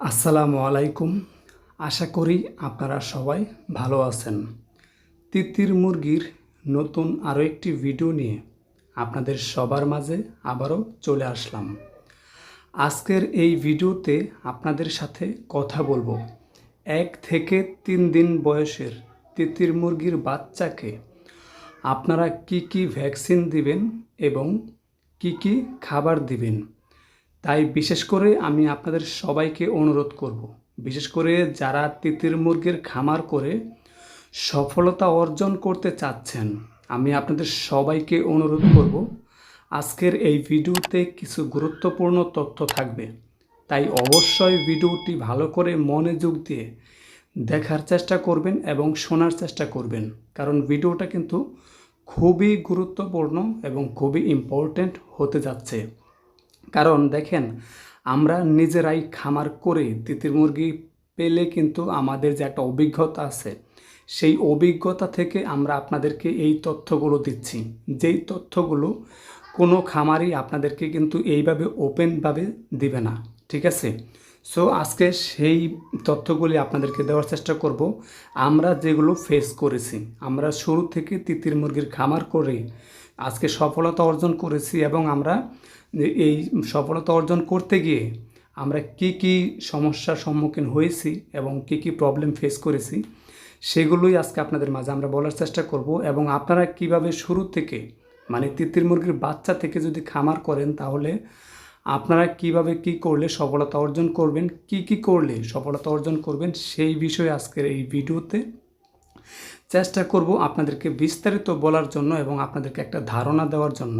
আসসালামু আলাইকুম। আশা করি আপনারা সবাই ভালো আছেন। তিতির মুরগির নতুন আরও একটি ভিডিও নিয়ে আপনাদের সবার মাঝে আবারও চলে আসলাম। আজকের এই ভিডিওতে আপনাদের সাথে কথা বলব। এক থেকে তিন দিন বয়সের তিতির মুরগির বাচ্চাকে আপনারা কি কি ভ্যাকসিন দিবেন এবং কি কি খাবার দিবেন তাই বিশেষ করে আমি আপনাদের সবাইকে অনুরোধ করব, বিশেষ করে যারা তিতির মুরগির খামার করে সফলতা অর্জন করতে চাচ্ছেন, আমি আপনাদের সবাইকে অনুরোধ করব, আজকের এই ভিডিওতে কিছু গুরুত্বপূর্ণ তথ্য থাকবে। তাই অবশ্যই ভিডিওটি ভালো করে মনোযোগ দিয়ে দেখার চেষ্টা করবেন এবং শোনার চেষ্টা করবেন, কারণ ভিডিওটা কিন্তু খুবই গুরুত্বপূর্ণ এবং খুবই ইম্পর্ট্যান্ট হতে যাচ্ছে। কারণ দেখেন, আমরা নিজেরাই খামার করে তিতির মুরগি পেলে কিন্তু আমাদের যে একটা অভিজ্ঞতা আছে, সেই অভিজ্ঞতা থেকে আমরা আপনাদেরকে এই তথ্যগুলো দিচ্ছি। যেই তথ্যগুলো কোনো খামারই আপনাদেরকে কিন্তু এইভাবে ওপেনভাবে দিবে না, ঠিক আছে? সো, আজকে সেই তথ্যগুলি আপনাদেরকে দেওয়ার চেষ্টা করব। আমরা যেগুলো ফেস করেছি, আমরা শুরু থেকে তিতির মুরগির খামার করে আজকে সফলতা অর্জন করেছি এবং আমরা এই সফলতা অর্জন করতে গিয়ে আমরা কি কি সমস্যার সম্মুখীন হয়েছি এবং কি কি প্রবলেম ফেস করেছি, সেগুলোই আজকে আপনাদের মাঝে আমরা বলার চেষ্টা করব এবং আপনারা কীভাবে শুরু থেকে মানে তিতির মুরগির বাচ্চা থেকে যদি খামার করেন তাহলে আপনারা কীভাবে কি করলে সফলতা অর্জন করবেন, কি কি করলে সফলতা অর্জন করবেন সেই বিষয়ে আজকের এই ভিডিওতে চেষ্টা করব আপনাদেরকে বিস্তারিত বলার জন্য এবং আপনাদেরকে একটা ধারণা দেওয়ার জন্য।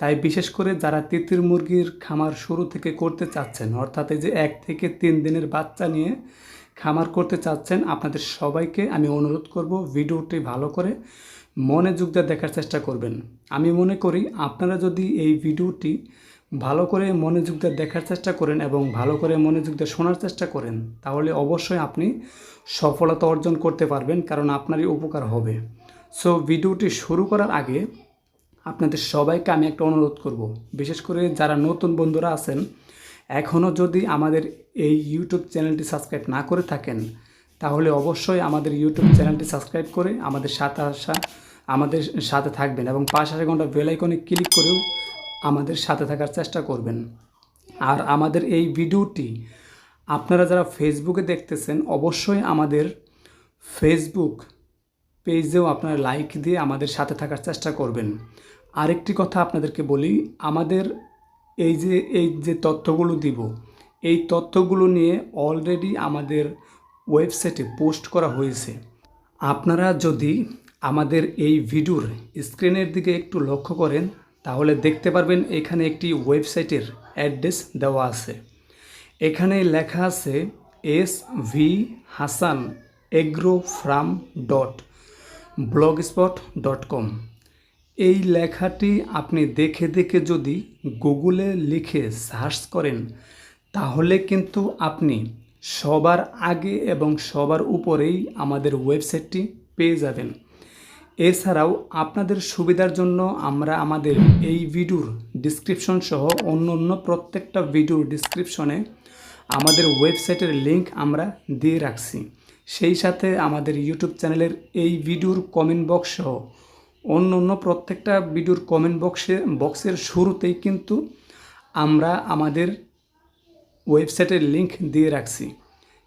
তাই বিশেষ করে যারা তিতির মুরগির খামার শুরু থেকে করতে চাচ্ছেন, অর্থাৎ এই যে এক থেকে তিন দিনের বাচ্চা নিয়ে খামার করতে চাচ্ছেন, আপনাদের সবাইকে আমি অনুরোধ করব ভিডিওটি ভালো করে মনোযোগ দিয়ে দেখার চেষ্টা করবেন। আমি মনে করি আপনারা যদি এই ভিডিওটি ভালো করে মনোযোগ দিয়ে দেখার চেষ্টা করেন এবং ভালো করে মনোযোগ দিয়ে শোনার চেষ্টা করেন, তাহলে অবশ্যই আপনি সফলতা অর্জন করতে পারবেন, কারণ আপনারই উপকার হবে। সো ভিডিওটি শুরু করার আগে আপনাদের সবাইকে আমি একটা অনুরোধ করব। বিশেষ করে যারা নতুন বন্ধুরা আছেন এখনও যদি আমাদের এই ইউটিউব চ্যানেলটি সাবস্ক্রাইব না করে থাকেন, তাহলে অবশ্যই আমাদের ইউটিউব চ্যানেলটি সাবস্ক্রাইব করে আমাদের সাথে আসা, আমাদের সাথে থাকবেন এবং পাঁচ হাজার ঘণ্টা বেলাইকনে ক্লিক করেও আমাদের সাথে থাকার চেষ্টা করবেন। আর আমাদের এই ভিডিওটি আপনারা যারা ফেসবুকে দেখতেছেন, অবশ্যই আমাদের ফেসবুক পেজেও আপনারা লাইক দিয়ে আমাদের সাথে থাকার চেষ্টা করবেন। আরেকটি কথা আপনাদেরকে বলি, আমাদের এই যে এই যে তথ্যগুলো দিব, এই তথ্যগুলো নিয়ে অলরেডি আমাদের ওয়েবসাইটে পোস্ট করা হয়েছে। আপনারা যদি আমাদের এই ভিডিওর স্ক্রিনের দিকে একটু লক্ষ্য করেন, তাহলে দেখতে পারবেন এখানে একটি ওয়েবসাইটের অ্যাড্রেস দেওয়া আছে। এখানে লেখা আছে S V Hasan agro farm dot blogspot dot com. এই লেখাটি আপনি দেখে দেখে যদি গুগলে লিখে সার্চ করেন, তাহলে কিন্তু আপনি সবার আগে এবং সবার উপরেই আমাদের ওয়েবসাইটটি পেয়ে যাবেন। এছাড়াও আপনাদের সুবিধার জন্য আমরা আমাদের এই ভিডিওর ডিসক্রিপশন সহ অন্য অন্য প্রত্যেকটা ভিডিওর ডিসক্রিপশনে আমাদের ওয়েবসাইটের লিংক আমরা দিয়ে রাখছি। সেই সাথে আমাদের ইউটিউব চ্যানেলের এই ভিডিওর কমেন্ট বক্স সহ অন্য অন্য প্রত্যেকটা ভিডিওর কমেন্ট বক্সে বক্সের শুরুতেই কিন্তু আমরা আমাদের ওয়েবসাইটের লিংক দিয়ে রাখছি।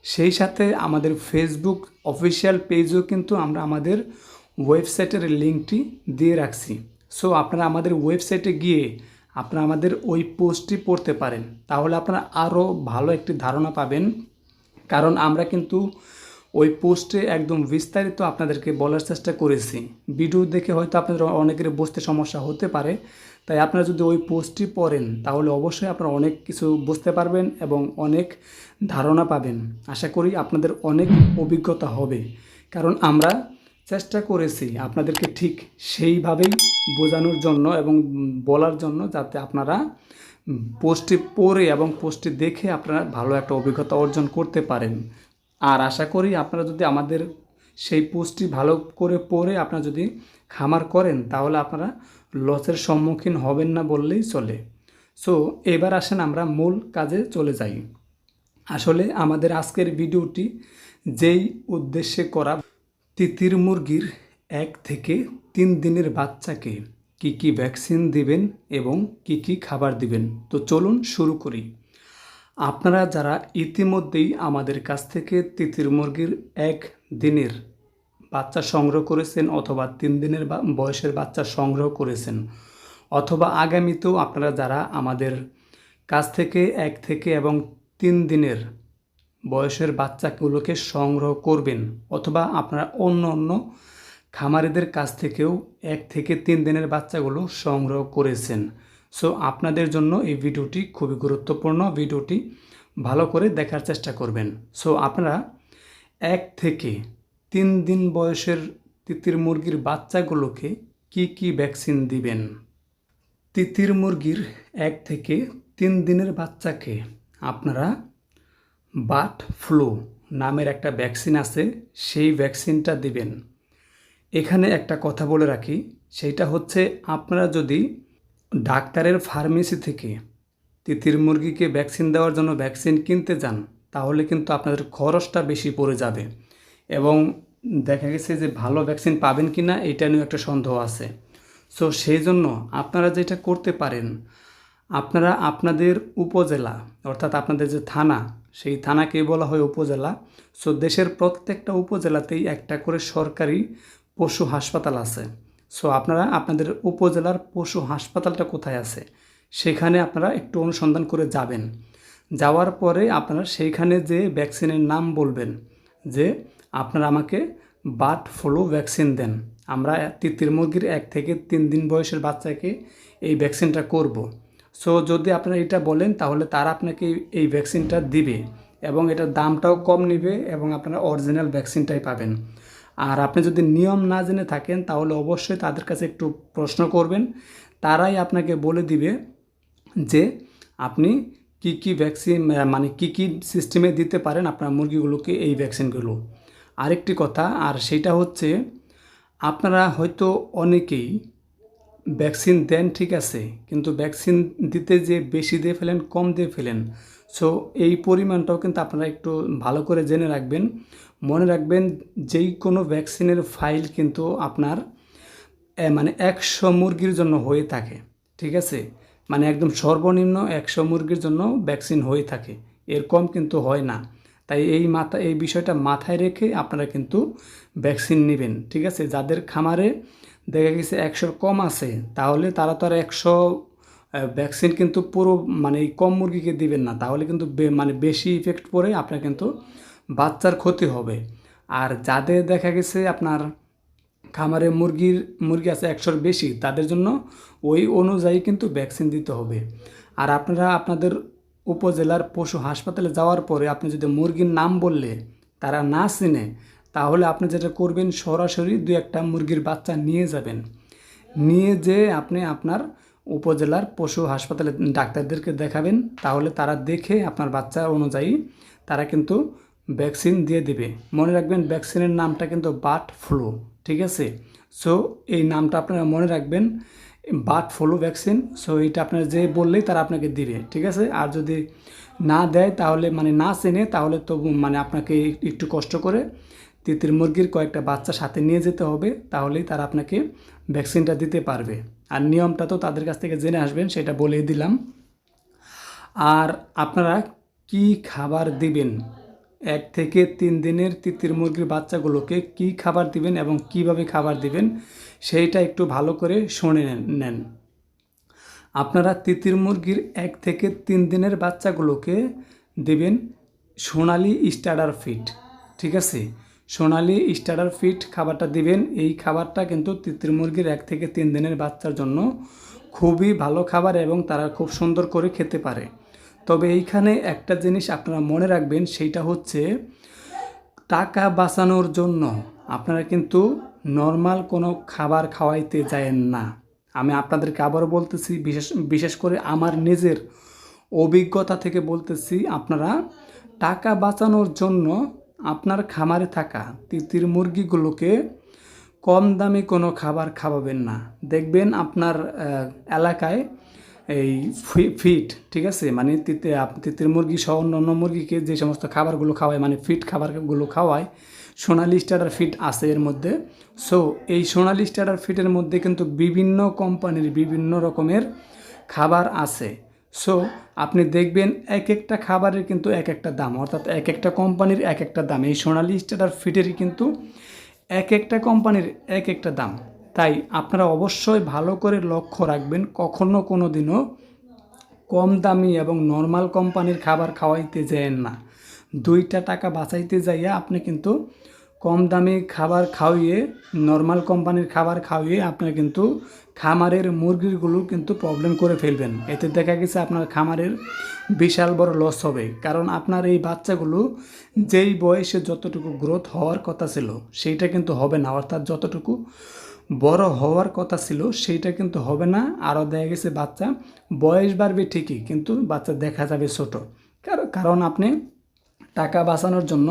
সেই সাথে আমাদের ফেসবুক অফিসিয়াল পেজও কিন্তু আমরা আমাদের ওয়েবসাইটের লিঙ্কটি দিয়ে রাখছি। সো আপনারা আমাদের ওয়েবসাইটে গিয়ে আপনারা আমাদের ওই পোস্টটি পড়তে পারেন। তাহলে আপনারা আরও ভালো একটি ধারণা পাবেন। কারণ আমরা কিন্তু ওই পোস্টে একদম বিস্তারিত আপনাদেরকে বলার চেষ্টা করেছি। ভিডিও দেখে হয়তো আপনাদের অনেকের বুঝতে সমস্যা হতে পারে। তাই আপনারা যদি ওই পোস্টটি পড়েন, তাহলে অবশ্যই আপনারা অনেক কিছু বুঝতে পারবেন এবং অনেক ধারণা পাবেন। আশা করি আপনাদের অনেক অভিজ্ঞতা হবে। কারণ আমরা চেষ্টা করেছি আপনাদেরকে ঠিক সেইভাবেই বোঝানোর জন্য এবং বলার জন্য যাতে আপনারা পোস্টটি পড়ে এবং পোস্টটি দেখে আপনারা ভালো একটা অভিজ্ঞতা অর্জন করতে পারেন। আর আশা করি আপনারা যদি আমাদের সেই পোস্টটি ভালো করে পড়ে আপনারা যদি খামার করেন, তাহলে আপনারা লসের সম্মুখীন হবেন না বললেই চলে। সো এবার আসেন আমরা মূল কাজে চলে যাই। আসলে আমাদের আজকের ভিডিওটি যেই উদ্দেশ্যে করা তিতির মুরগির এক থেকে তিন দিনের বাচ্চাকে কি কি ভ্যাকসিন দিবেন এবং কি কি খাবার দিবেন? তো চলুন শুরু করি। আপনারা যারা ইতিমধ্যেই আমাদের কাছ থেকে তিতির মুরগির এক দিনের বাচ্চা সংগ্রহ করেছেন অথবা তিন দিনের বয়সের বাচ্চা সংগ্রহ করেছেন, অথবা আগামীতেও আপনারা যারা আমাদের কাছ থেকে এক থেকে এবং তিন দিনের বয়সের বাচ্চাগুলোকে সংগ্রহ করবেন অথবা আপনারা অন্য অন্য খামারিদের কাছ থেকেও এক থেকে তিন দিনের বাচ্চাগুলো সংগ্রহ করেছেন। সো আপনাদের জন্য এই ভিডিওটি খুবই গুরুত্বপূর্ণ। ভিডিওটি ভালো করে দেখার চেষ্টা করবেন। সো আপনারা এক থেকে তিন দিন বয়সের তিতির মুরগির বাচ্চাগুলোকে কি কি ভ্যাকসিন দিবেন? তিতির মুরগির এক থেকে তিন দিনের বাচ্চাকে আপনারা বাট ফ্লু নামের একটা ভ্যাকসিন আছে, সেই ভ্যাকসিনটা দিবেন। এখানে একটা কথা বলে রাখি সেইটা হচ্ছে আপনারা যদি ডাক্তারের ফার্মেসি থেকে তিতির মুরগিকে ভ্যাকসিন দেওয়ার জন্য ভ্যাকসিন কিনতে যান, তাহলে কিন্তু আপনাদের খরচটা বেশি পড়ে যাবে। এবং দেখা গেছে যে ভালো ভ্যাকসিন পাবেন কি না এটা নিয়েও একটা সন্দেহ আছে। সো, সেই জন্য আপনারা যেটা করতে পারেন, আপনারা আপনাদের উপজেলা, অর্থাৎ আপনাদের যে থানা সেই থানাকেই বলা হয় উপজেলা। সো দেশের প্রত্যেকটা উপজেলাতেই একটা করে সরকারি পশু হাসপাতাল আছে। সো আপনারা আপনাদের উপজেলার পশু হাসপাতালটা কোথায় আছে? সেখানে আপনারা একটু অনুসন্ধান করে যাবেন। যাওয়ার পরে আপনারা সেইখানে যে ভ্যাকসিনের নাম বলবেন, যে আপনারা আমাকে বার্ড ফ্লু ভ্যাকসিন দেন। আমরা তিতির মুরগির এক থেকে তিন দিন বয়সের বাচ্চাকে এই ভ্যাকসিনটা করব। সো যদি আপনারা এটা বলেন, তাহলে তারা আপনাকে এই- ভ্যাকসিনটা দিবে এবং এটার দামটাও কম নেবে এবং আপনারা অরিজিনাল ভ্যাকসিনটাই পাবেন। আর আপনি যদি নিয়ম না জেনে থাকেন, তাহলে অবশ্যই তাদের কাছে একটু প্রশ্ন করবেন। তারাই আপনাকে বলে দিবে যে আপনি কি কি ভ্যাকসিন মানে কি কি সিস্টেমে দিতে পারেন আপনার মুরগিগুলোকে এই ভ্যাকসিনগুলো আরেকটি কথা, আর সেটা হচ্ছে, আপনারা হয়তো অনেকেই ভ্যাকসিন দেন, ঠিক আছে। কিন্তু ভ্যাকসিন দিতে যে বেশি দিয়ে ফেলেন, কম দিয়ে ফেলেন। সো এই পরিমাণটাও কিন্তু আপনারা একটু ভালো করে জেনে রাখবেন। মনে রাখবেন যেই কোনো ভ্যাকসিনের ফাইল কিন্তু আপনার মানে একশো মুরগির জন্য হয়ে থাকে, ঠিক আছে? মানে একদম সর্বনিম্ন একশো মুরগির জন্য ভ্যাকসিন হয়ে থাকে। এর কম কিন্তু হয় না। তাই এই মাথা, এই বিষয়টা মাথায় রেখে আপনারা কিন্তু ভ্যাকসিন নেবেন, ঠিক আছে? যাদের খামারে দেখা গেছে একশোর কম আছে, তাহলে তারা তো আর একশো ভ্যাকসিন কিন্তু পুরো মানে কম মুরগিকে দিবেন না। তাহলে কিন্তু মানে বেশি ইফেক্ট পড়ে আপনার কিন্তু বাচ্চার ক্ষতি হবে। আর যাদের দেখা গেছে আপনার খামারে মুরগির, মুরগি আছে একশোর বেশি, তাদের জন্য ওই অনুযায়ী কিন্তু ভ্যাকসিন দিতে হবে। আর আপনারা আপনাদের উপজেলার পশু হাসপাতালে যাওয়ার পরে আপনি যদি মুরগির নাম বললে, তারা না চিনে তাহলে আপনি যেটা করবেন, সরাসরি দু একটা মুরগির বাচ্চা নিয়ে যাবেন। নিয়ে যে আপনি আপনার উপজেলার পশু হাসপাতালে ডাক্তারদেরকে দেখাবেন, তাহলে তারা দেখে আপনার বাচ্চা অনুযায়ী তারা কিন্তু ভ্যাকসিন দিয়ে দিবে। মনে রাখবেন, ভ্যাকসিনের নামটা কিন্তু বাট ফ্লু, ঠিক আছে? সো এই নামটা আপনারা মনে রাখবেন বাট ফ্লু ভ্যাকসিন। সো এটা আপনারা যে বললেই তারা আপনাকে দিবে, ঠিক আছে? আর যদি না দেয়, তাহলে মানে না চেনে, তাহলে তো মানে আপনাকে একটু কষ্ট করে তিতির মুরগির কয়েকটা বাচ্চা সাথে নিয়ে যেতে হবে, তাহলেই তারা আপনাকে ভ্যাকসিনটা দিতে পারবে। আর নিয়মটা তো তাদের কাছ থেকে জেনে আসবেন, সেটা বলেই দিলাম। আর আপনারা কি খাবার দিবেন? এক থেকে তিন দিনের তিতির মুরগির বাচ্চাগুলোকে কি খাবার দিবেন এবং কীভাবে খাবার দিবেন, সেইটা একটু ভালো করে শুনে নেন- আপনারা তিতির মুরগির এক থেকে তিন দিনের বাচ্চাগুলোকে দেবেন সোনালি স্টার্টার ফিট, ঠিক আছে? সোনালি স্টার্টার ফিট খাবারটা দিবেন। এই খাবারটা কিন্তু তিতির মুরগির এক থেকে তিন দিনের বাচ্চার জন্য খুবই ভালো খাবার এবং তারা খুব সুন্দর করে খেতে পারে। তবে এইখানে একটা জিনিস আপনারা মনে রাখবেন, সেইটা হচ্ছে টাকা বাঁচানোর জন্য আপনারা কিন্তু নর্মাল কোনো খাবার খাওয়াইতে যায়েন না। আমি আপনাদেরকে আবারও বলতেছি, বিশেষ বিশেষ করে আমার নিজের অভিজ্ঞতা থেকে বলতেছি, আপনারা টাকা বাঁচানোর জন্য আপনার খামারে থাকা তিতির মুরগিগুলোকে কম দামি কোনো খাবার খাওয়াবেন না। দেখবেন আপনার এলাকায় এই ফিট, ঠিক আছে? মানে তিতে তিতির মুরগি সহ অন্য অন্য মুরগিকে যে সমস্ত খাবারগুলো খাওয়ায় মানে ফিট খাবারগুলো খাওয়ায়, সোনালি স্টার্টার ফিট আছে এর মধ্যে। সো এই সোনালি স্টার্টার ফিটের মধ্যে কিন্তু বিভিন্ন কোম্পানির বিভিন্ন রকমের খাবার আছে। সো আপনি দেখবেন এক একটা খাবারের কিন্তু এক একটা দাম। অর্থাৎ এক একটা কোম্পানির এক একটা দাম। এই সোনালি স্টার্টার ফিটেরই কিন্তু এক একটা কোম্পানির এক একটা দাম। তাই আপনারা অবশ্যই ভালো করে লক্ষ্য রাখবেন, কখনো কোনো দিনও কম দামি এবং নর্মাল কোম্পানির খাবার খাওয়াইতে যায়েন না। দুইটা টাকা বাঁচাইতে যাইয়া আপনি কিন্তু কম দামি খাবার খাওয়িয়ে নর্মাল কোম্পানির খাবার খাওয়িয়ে আপনি কিন্তু খামারের মুরগিগুলো কিন্তু প্রবলেম করে ফেলবেন। এতে দেখা গেছে আপনার খামারের বিশাল বড় লস হবে। কারণ আপনার এই বাচ্চাগুলো যেই বয়সে যতটুকু গ্রোথ হওয়ার কথা ছিল, সেইটা কিন্তু হবে না। অর্থাৎ যতটুকু বড় হওয়ার কথা ছিল, সেইটা কিন্তু হবে না। আরও দেখা গেছে বাচ্চা বয়স বাড়বে ঠিকই, কিন্তু বাচ্চা দেখা যাবে ছোট। কারণ আপনি টাকা বাঁচানোর জন্য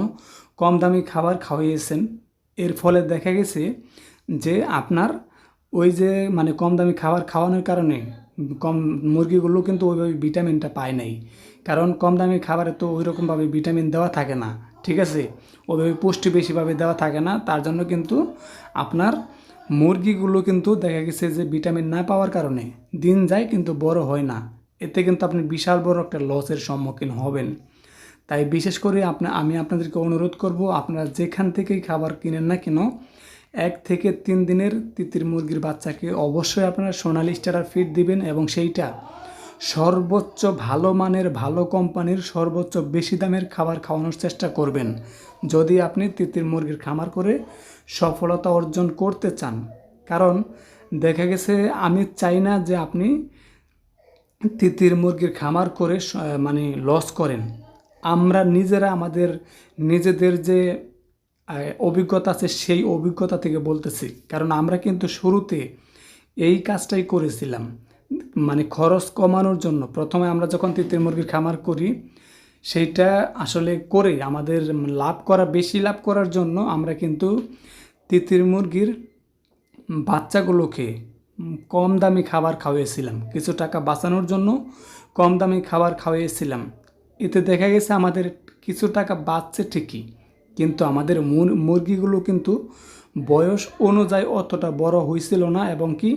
কম দামি খাবার খাওয়াইয়েছেন এর ফলে দেখা গেছে যে আপনার ওই যে মানে কম দামি খাবার খাওয়ানোর কারণে কম মুরগিগুলো কিন্তু ওইভাবে ভিটামিনটা পায় নাই। কারণ কম দামি খাবারে তো ওই রকমভাবে ভিটামিন দেওয়া থাকে না, ঠিক আছে? ওইভাবে পুষ্টি বেশিভাবে দেওয়া থাকে না, তার জন্য কিন্তু আপনার মুরগিগুলো কিন্তু দেখা গেছে যে ভিটামিন না পাওয়ার কারণে দিন যায় কিন্তু বড় হয় না। এতে কিন্তু আপনি বিশাল বড় একটা লসের সম্মুখীন হবেন। তাই বিশেষ করে আপনা আমি আপনাদেরকে অনুরোধ করব, আপনারা যেখান থেকেই খাবার কিনেন না কেন, এক থেকে তিন দিনের তিতির মুরগির বাচ্চাকে অবশ্যই আপনারা সোনালি স্টারার ফিড দিবেন এবং সেইটা সর্বোচ্চ ভালো মানের, ভালো কোম্পানির সর্বোচ্চ বেশি দামের খাবার খাওয়ানোর চেষ্টা করবেন। যদি আপনি তিতির মুরগির খামার করে সফলতা অর্জন করতে চান, কারণ দেখা গেছে আমি চাই না যে আপনি তিতির মুরগির খামার করে মানে লস করেন। আমরা নিজেরা আমাদের নিজেদের যে অভিজ্ঞতা আছে সেই অভিজ্ঞতা থেকে বলতেছি। কারণ আমরা কিন্তু শুরুতে এই কাজটাই করেছিলাম। মানে খরচ কমানোর জন্য। প্রথমে আমরা যখন তিতির মুরগির খামার করি, সেইটা আসলে করে আমাদের লাভ করা, বেশি লাভ করার জন্য আমরা কিন্তু তিতির মুরগির বাচ্চাগুলোকে কম দামি খাবার খাওয়িয়েছিলাম কিছু টাকা বাঁচানোর জন্য কম দামি খাবার খাওয়িয়েছিলাম এতে দেখা গেছে আমাদের কিছু টাকা বাঁচছে ঠিকই, কিন্তু আমাদের মুর- মুরগিগুলো কিন্তু বয়স অনুযায়ী অতটা বড় হয়েছিল না এবং কি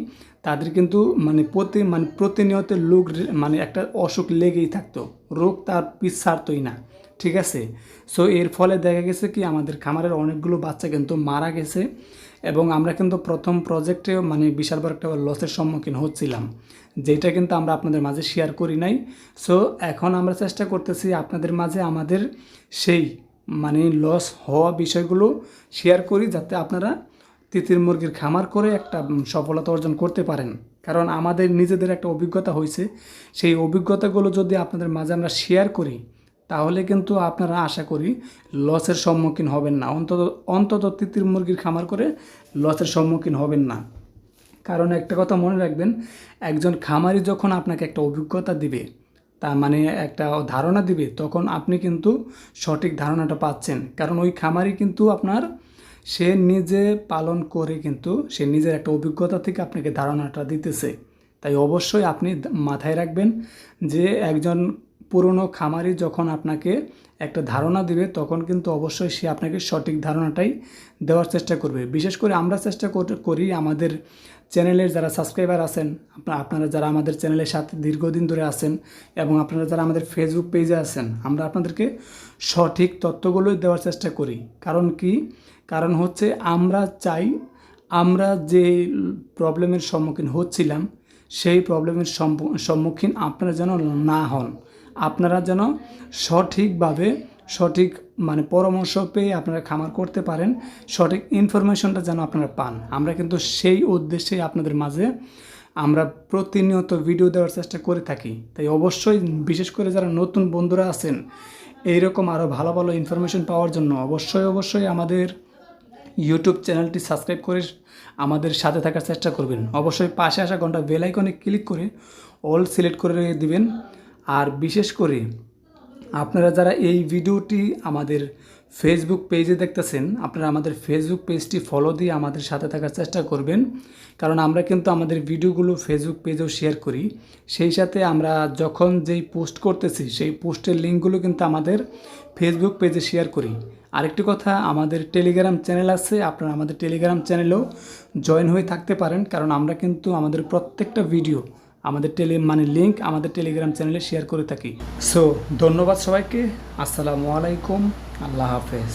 তাদের কিন্তু মানে প্রতি মানে প্রতিনিয়ত লোক মানে একটা অসুখ লেগেই থাকতো, রোগ তার পিছ ছাড়তই না, ঠিক আছে? সো এর ফলে দেখা গেছে কি আমাদের খামারের অনেকগুলো বাচ্চা কিন্তু মারা গেছে এবং আমরা কিন্তু প্রথম প্রজেক্টে মানে বিশাল বড় একটা লসের সম্মুখীন হচ্ছিলাম। যেটা কিন্তু আমরা আপনাদের মাঝে শেয়ার করি নাই। সো এখন আমরা চেষ্টা করতেছি আপনাদের মাঝে আমাদের সেই মানে লস হওয়া বিষয়গুলো শেয়ার করি যাতে আপনারা তিতির মুরগির খামার করে একটা সফলতা অর্জন করতে পারেন। কারণ আমাদের নিজেদের একটা অভিজ্ঞতা হয়েছে। সেই অভিজ্ঞতাগুলো যদি আপনাদের মাঝে আমরা শেয়ার করি, তাহলে কিন্তু আপনারা আশা করি লসের সম্মুখীন হবেন না। অন্তত অন্তত তিতির মুরগির খামার করে লসের সম্মুখীন হবেন না। কারণ একটা কথা মনে রাখবেন, একজন খামারি যখন আপনাকে একটা অভিজ্ঞতা দিবে তা মানে একটা ধারণা দিবে, তখন আপনি কিন্তু সঠিক ধারণাটা পাচ্ছেন। কারণ ওই খামারি কিন্তু আপনার, সে নিজে পালন করে কিন্তু, সে নিজের একটা অভিজ্ঞতা থেকে আপনাকে ধারণাটা দিতেছে। তাই অবশ্যই আপনি মাথায় রাখবেন যে একজন পুরনো খামারি যখন আপনাকে একটা ধারণা দিবে, তখন কিন্তু অবশ্যই সে আপনাকে সঠিক ধারণাটাই দেওয়ার চেষ্টা করবে। বিশেষ করে আমরা চেষ্টা করি আমাদের চ্যানেলের যারা সাবস্ক্রাইবার আছেন, আপনা- আপনারা যারা আমাদের চ্যানেলের সাথে দীর্ঘদিন ধরে আছেন এবং আপনারা যারা আমাদের ফেসবুক পেজে আছেন, আমরা আপনাদেরকে সঠিক তথ্যগুলোই দেওয়ার চেষ্টা করি। কারণ কি? কারণ হচ্ছে আমরা চাই, আমরা যে প্রবলেমের সম্মুখীন হচ্ছিলাম, সেই প্রবলেমের সম্মুখীন আপনারা যেন না হন। আপনারা যেন সঠিকভাবে সঠিক মানে পরামর্শ পেয়ে আপনারা খামার করতে পারেন। সঠিক ইনফরমেশনটা যেন আপনারা পান। আমরা কিন্তু সেই উদ্দেশ্যেই আপনাদের মাঝে আমরা প্রতিনিয়ত ভিডিও দেওয়ার চেষ্টা করে থাকি। তাই অবশ্যই বিশেষ করে যারা নতুন বন্ধুরা আছেন, এইরকম আরও ভালো ভালো ইনফরমেশন পাওয়ার জন্য অবশ্যই অবশ্যই আমাদের ইউটিউব চ্যানেলটি সাবস্ক্রাইব করে আমাদের সাথে থাকার চেষ্টা করবেন। অবশ্যই পাশে আসা ঘণ্টা বেল আইকনে ক্লিক করে অল সিলেক্ট করে দিবেন। আর বিশেষ করে আপনারা যারা এই ভিডিওটি আমাদের ফেসবুক পেজে দেখতেছেন, আপনারা আমাদের ফেসবুক পেজটি ফলো দিয়ে আমাদের সাথে থাকার চেষ্টা করবেন। কারণ আমরা কিন্তু আমাদের ভিডিওগুলো ফেসবুক পেজেও শেয়ার করি। সেই সাথে আমরা যখন যেই পোস্ট করতেছি, সেই পোস্টের লিঙ্কগুলো কিন্তু আমাদের ফেসবুক পেজে শেয়ার করি। আরেকটি কথা, আমাদের টেলিগ্রাম চ্যানেল আছে, আপনারা আমাদের টেলিগ্রাম চ্যানেলেও জয়েন হয়ে থাকতে পারেন। কারণ আমরা কিন্তু আমাদের প্রত্যেকটা ভিডিও আমাদের টেলি মানে লিঙ্ক আমাদের টেলিগ্রাম চ্যানেলে শেয়ার করে থাকি। সো ধন্যবাদ সবাইকে। আসসালামু আলাইকুম। আল্লাহ হাফেজ।